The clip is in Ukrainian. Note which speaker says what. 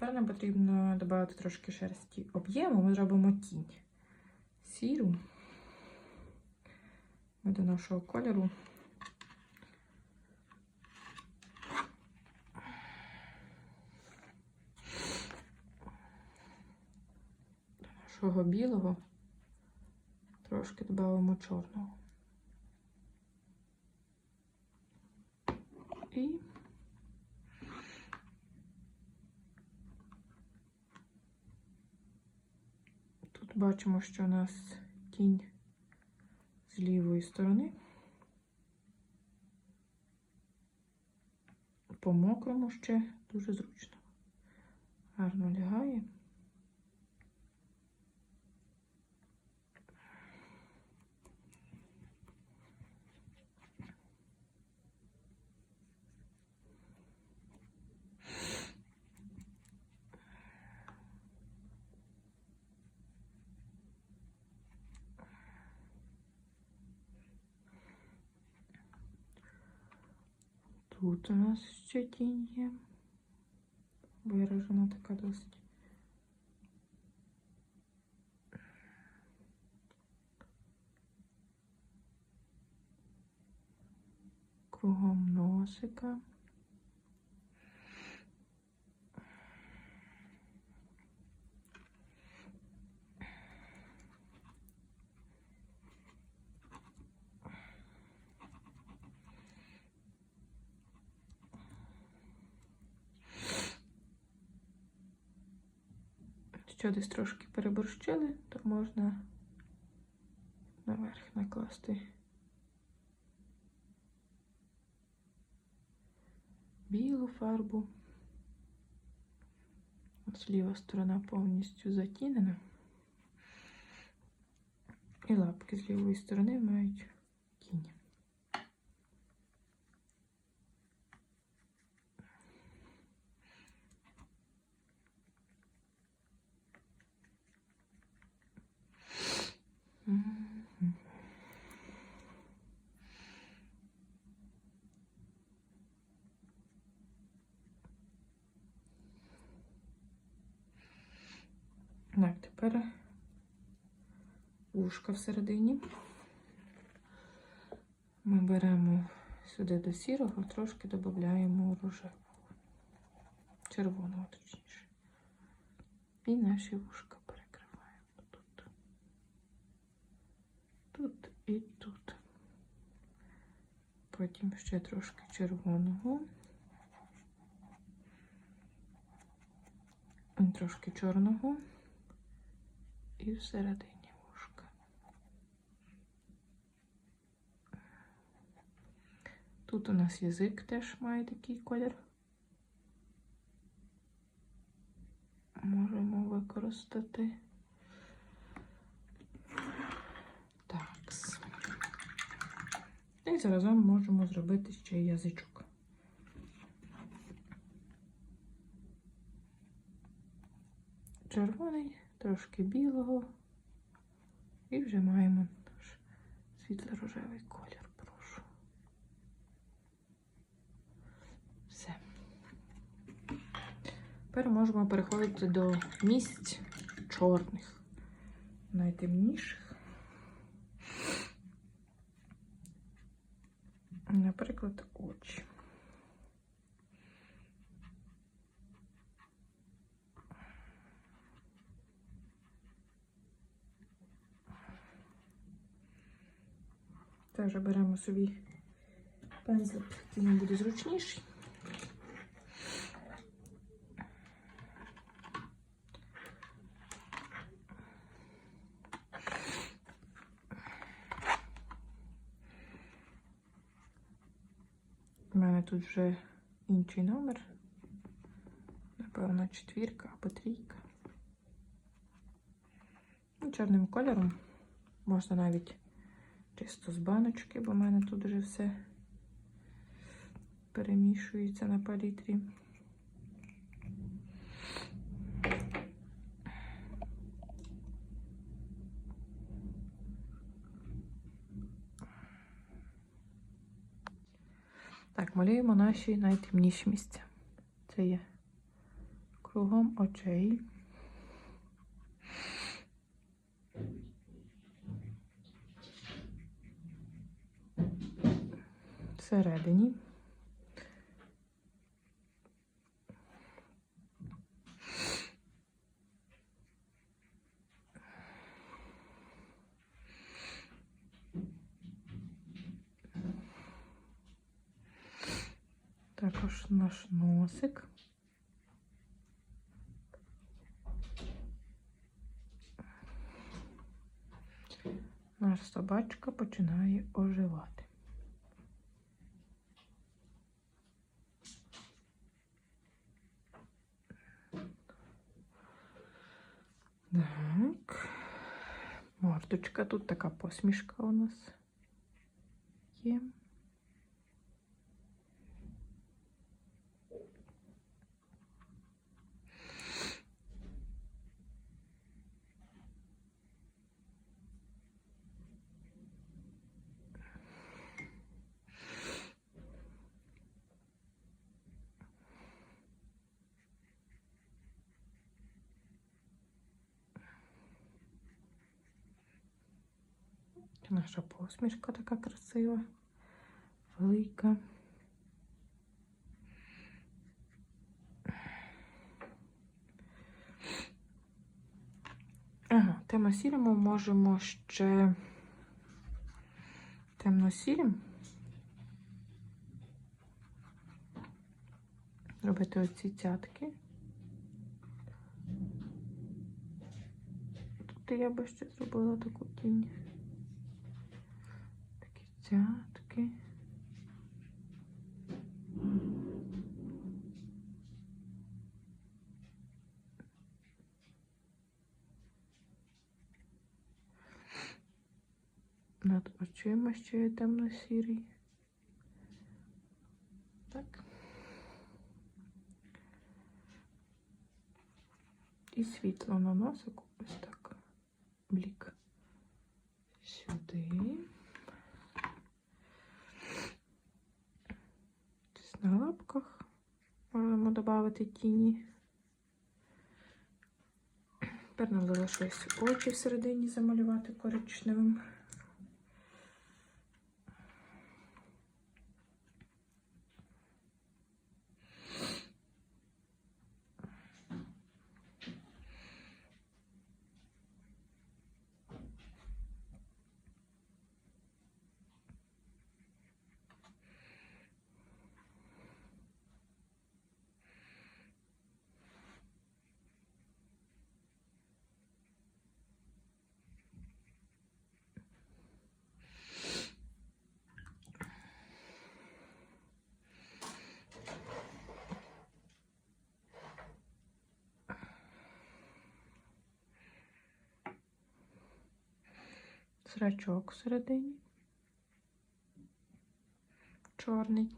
Speaker 1: Тепер нам потрібно додати трошки шерсті об'єму. Ми зробимо тінь сіру. Ми до нашого кольору. До нашого білого трошки додаємо чорного. І тут бачимо, що у нас тінь з лівої сторони. По мокрому ще дуже зручно. Гарно лягає. Тут у нас ще тінь є. Виражена така досить. Кругом носика. Якщо десь трошки переборщили, то можна наверх накласти білу фарбу. Ось ліва сторона повністю затінена. І лапки з лівої сторони мають тінь. Мгм. Так, тепер вушка всередині. Ми беремо сюди до сірого, трошки додаємо рожевого, червоного точніше. І наші вушка перекриваємо тут. Тут і тут. Потім ще трошки червоного. Трошки чорного. І всередині вушка. Тут у нас язик теж має такий колір. Можемо використати. Такс. І заразом можемо зробити ще й язичок. Червоний, трошки білого. І вже маємо наш світло-рожевий колір. Прошу. Все. Тепер можемо переходити до місць чорних, найтемніших. Наприклад, очі. Теж беремо собі пензлик, який нам буде зручніший. У мене тут вже інший номер. Напевно, четвірка або трійка. Ну, Чорним кольором можна навіть чисто з баночки, бо в мене тут вже все перемішується на палітрі. Так, малюємо наші найтемніші місця. Це є кругом очей. Всередині. Також наш носик. Наша собачка починає оживати. Так. Мордочка. Тут така посмішка у нас є. Наша посмішка така красива, велика. Ага, темно-сірим ми можемо ще темно-сірим робити оці цятки. Тут я би ще зробила таку тінь. Цятки. Над очима ще є темно-сірий. Так. І світло на носику ось так. Блік. Сюди. На лапках можемо додати тіні. Тепер нам залишилось очі всередині замалювати коричневим. Зрачок всередині. Чорний.